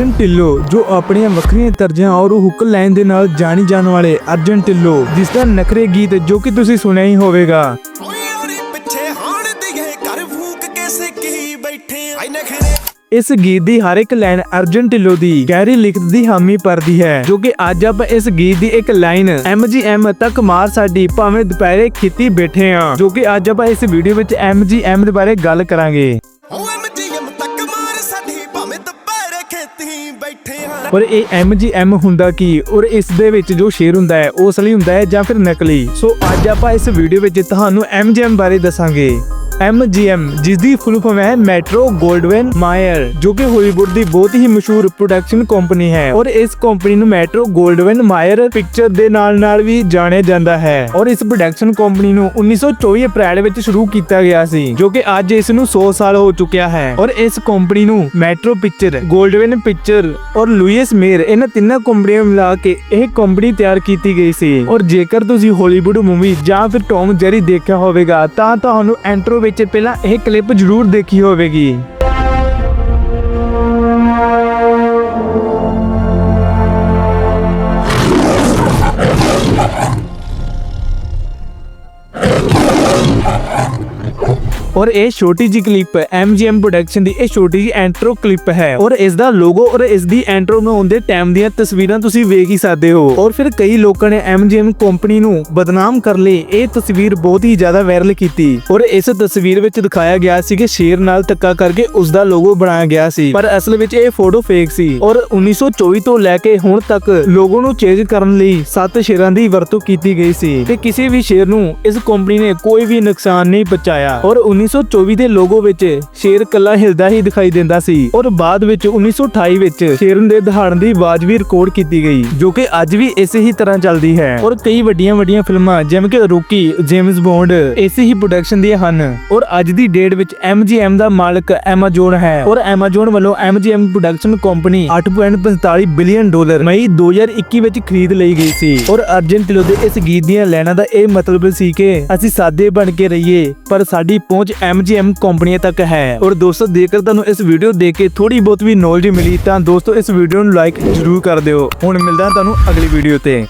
ਅਰਜਨ ਢਿੱਲੋਂ ਜੋ ਆਪਣੀਆਂ ਵੱਖਰੀਆਂ ਤਰਜ਼ਾਂ ਔਰ ਹੁੱਕ ਲਾਈਨ ਦੇ ਨਾਲ ਜਾਣੀ ਜਾਣ ਵਾਲੇ ਅਰਜਨ ਢਿੱਲੋਂ ਜਿਸ ਦਾ ਨਖਰੇ ਗੀਤ ਜੋ ਕਿ ਤੁਸੀਂ ਸੁਣਿਆ ਹੀ ਹੋਵੇਗਾ। ਇਸ ਗੀਤ ਦੀ ਹਰ ਇੱਕ ਲਾਈਨ ਅਰਜਨ ਢਿੱਲੋਂ ਦੀ ਗਹਿਰੀ ਲਿਖਤ ਦੀ ਹਾਮੀ ਭਰਦੀ ਹੈ ਜੋ ਕਿ ਅੱਜ ਆਪਾਂ ਇਸ ਗੀਤ ਦੀ ਇੱਕ ਲਾਈਨ ਐਮ ਤੱਕ ਮਾਰ ਸਾਡੀ ਭਾਵੇਂ ਦੁਪਹਿਰੇ ਖੇਤੀ ਬੈਠੇ ਆ ਜੋ ਕਿ ਅੱਜ ਆਪਾਂ ਇਸ ਵੀਡੀਓ ਵਿੱਚ ਐਮ ਦੇ ਬਾਰੇ ਗੱਲ ਕਰਾਂਗੇ। ਦੁਪਹਿਰੇ ਖੇਤੀ ਬੈਠੇ ਹਾਂ। ਪਰ ਇਹ ਐਮ ਹੁੰਦਾ ਕੀ? ਔਰ ਇਸ ਦੇ ਵਿੱਚ ਜੋ ਸ਼ੇਰ ਹੁੰਦਾ ਹੈ ਉਹ ਅਸਲੀ ਹੁੰਦਾ ਹੈ ਜਾਂ ਫਿਰ ਨਕਲੀ? ਸੋ ਅੱਜ ਆਪਾਂ ਇਸ ਵੀਡੀਓ ਵਿੱਚ ਤੁਹਾਨੂੰ ਐਮ ਜੀ ਐਮ ਬਾਰੇ ਦੱਸਾਂਗੇ। MGM ਜਿਸ ਦੀ ਫੁੱਲ ਫਾਰਮ ਹੈ ਮੈਟਰੋ ਗੋਲਡਵਨ ਮਾਇਰ ਜੋ ਕਿ ਹਾਲੀਵੁੱਡ ਦੀ ਬਹੁਤ ਹੀ ਮਸ਼ਹੂਰ ਪ੍ਰੋਡਕਸ਼ਨ ਕੰਪਨੀ ਹੈ। ਔਰ ਇਸ ਕੰਪਨੀ ਨੂੰ ਮੈਟਰੋ ਗੋਲਡਵਨ ਮਾਇਰ ਪਿਕਚਰ ਦੇ ਨਾਲ-ਨਾਲ ਵੀ ਜਾਣਿਆ ਜਾਂਦਾ ਹੈ। ਔਰ ਇਸ ਪ੍ਰੋਡਕਸ਼ਨ ਕੰਪਨੀ ਨੂੰ 1924 ਅਪ੍ਰੈਲ ਵਿੱਚ ਸ਼ੁਰੂ ਕੀਤਾ ਗਿਆ ਸੀ, ਜੋ ਕਿ ਅੱਜ ਇਸ ਨੂੰ 100 ਸਾਲ ਹੋ ਚੁੱਕਿਆ ਹੈ। ਔਰ ਇਸ ਕੰਪਨੀ ਨੂੰ ਮੈਟਰੋ ਪਿਕਚਰ ਗੋਲਡਵਨ ਪਿਕਚਰ ਔਰ ਲੂਇਸ ਮੇਰ ਇਹਨਾਂ ਤਿੰਨਾਂ ਕੰਪਨੀਆਂ ਮਿਲਾ ਕੇ ਇਹ ਕੰਪਨੀ ਤਿਆਰ ਕੀਤੀ ਗਈ ਸੀ। ਔਰ ਜੇਕਰ ਤੁਸੀਂ ਹਾਲੀਵੁੱਡ ਮੂਵੀ ਜਾਂ ਫਿਰ ਟੌਮ ਜੈਰੀ ਦੇਖਿਆ ਹੋਵੇਗਾ, ਤਾਂ ਤੁਹਾਨੂੰ ਐਂਟਰੋ ਵਿੱਚ ਪਹਿਲਾਂ ਇਹ ਕਲਿੱਪ ਜ਼ਰੂਰ ਦੇਖੀ ਹੋਵੇਗੀ। ਔਰ ਇਹ ਛੋਟੀ ਜੀ ਕਲਿੱਪ MGM ਪ੍ਰੋਡਕਸ਼ਨ ਦੀ ਇਹ ਛੋਟੀ ਜੀ ਐਂਟਰੋ ਕਲਿੱਪ ਹੈ। ਔਰ ਇਸ ਦਾ ਲੋਗੋ ਔਰ ਇਸ ਦੀ ਐਂਟਰੋ ਬਣਾਉਣ ਦੇ ਟਾਈਮ ਦੀਆਂ ਤਸਵੀਰਾਂ ਤੁਸੀਂ ਵੇਖ ਹੀ ਸਕਦੇ ਹੋ। ਔਰ ਫਿਰ ਕਈ ਲੋਕਾਂ ਨੇ MGM ਕੰਪਨੀ ਨੂੰ ਬਦਨਾਮ ਕਰਨ ਲਈ ਇਹ ਤਸਵੀਰ ਬਹੁਤ ਹੀ ਜ਼ਿਆਦਾ ਵਾਇਰਲ ਕੀਤੀ। ਔਰ ਇਸ ਤਸਵੀਰ ਵਿੱਚ ਦਿਖਾਇਆ ਗਿਆ ਸੀ ਕਿ ਸ਼ੇਰ ਨਾਲ ਧੱਕਾ ਕਰਕੇ ਉਸ ਦਾ ਲੋਗੋ ਬਣਾਇਆ ਗਿਆ ਸੀ। ਪਰ ਅਸਲ ਵਿੱਚ ਇਹ ਫੋਟੋ ਫੇਕ ਸੀ। ਔਰ 1924 ਤੋਂ ਲੈ ਕੇ ਹੁਣ ਤੱਕ ਲੋਗੋ ਨੂੰ ਚੇਂਜ ਕਰਨ ਲਈ ਸੱਤ ਸ਼ੇਰਾਂ ਦੀ ਵਰਤੋਂ ਕੀਤੀ ਗਈ ਸੀ। ਤੇ ਕਿਸੇ ਵੀ ਸ਼ੇਰ ਨੂੰ ਇਸ ਕੰਪਨੀ ਨੇ ਕੋਈ ਵੀ ਨੁਕਸਾਨ ਨਹੀਂ ਪਹੁੰਚਾਇਆ। ਔਰ 1924 ਦੇ ਲੋਗੋ ਵਿੱਚ ਸ਼ੇਰ ਕੱਲਾ ਹਿਲਦਾ ਹੀ ਦਿਖਾਈ ਦਿੰਦਾ ਸੀ ਔਰ ਬਾਅਦ ਵਿੱਚ 1928 ਵਿੱਚ ਸ਼ੇਰ ਦੇ ਦਹਾੜਨ ਦੀ ਆਵਾਜ਼ ਵੀ ਰਿਕਾਰਡ ਕੀਤੀ ਗਈ, ਜੋ ਕਿ ਅੱਜ ਵੀ ਇਸੇ ਹੀ ਤਰ੍ਹਾਂ ਚੱਲਦੀ ਹੈ। ਔਰ ਕਈ ਵੱਡੀਆਂ ਵੱਡੀਆਂ ਫਿਲਮਾਂ, ਜਿਵੇਂ ਕਿ ਰੋਕੀ, ਜੇਮਸ ਬੌਂਡ, ਇਸੇ ਹੀ ਪ੍ਰੋਡਕਸ਼ਨ ਦੀਆਂ ਹਨ। ਔਰ ਅੱਜ ਦੀ ਡੇਟ ਵਿੱਚ MGM ਦਾ ਮਾਲਕ Amazon ਹੈ। ਔਰ Amazon ਵੱਲੋਂ MGM production company 8.45 billion dollar ਮਈ 2021 ਵਿੱਚ ਖਰੀਦ ਲਈ ਗਈ ਸੀ। ਔਰ ਅਰਜਨ ਢਿੱਲੋਂ ਦੇ ਇਸ ਗੀਤ ਦੀਆਂ ਲਾਈਨਾਂ ਦਾ ਇਹ ਮਤਲਬ ਸੀ ਕਿ ਅਸੀਂ ਸਾਦੇ ਬਣ ਕੇ ਰਹੀਏ, ਪਰ ਸਾਡੀ ਪਹੁੰਚ MGM ਕੰਪਨੀਆਂ ਤੱਕ ਹੈ। ਔਰ ਦੋਸਤੋ, ਜੇਕਰ ਤੁਹਾਨੂੰ ਇਸ ਵੀਡੀਓ ਦੇਖ ਕੇ ਥੋੜੀ ਬਹੁਤ ਵੀ ਨੌਲੇਜ ਮਿਲੀ, ਤਾਂ ਦੋਸਤੋ ਇਸ ਵੀਡੀਓ ਨੂੰ ਲਾਈਕ ਜ਼ਰੂਰ ਕਰ ਦਿਓ। ਹੁਣ ਮਿਲਦਾ ਤੁਹਾਨੂੰ ਅਗਲੀ ਵੀਡੀਓ ਤੇ।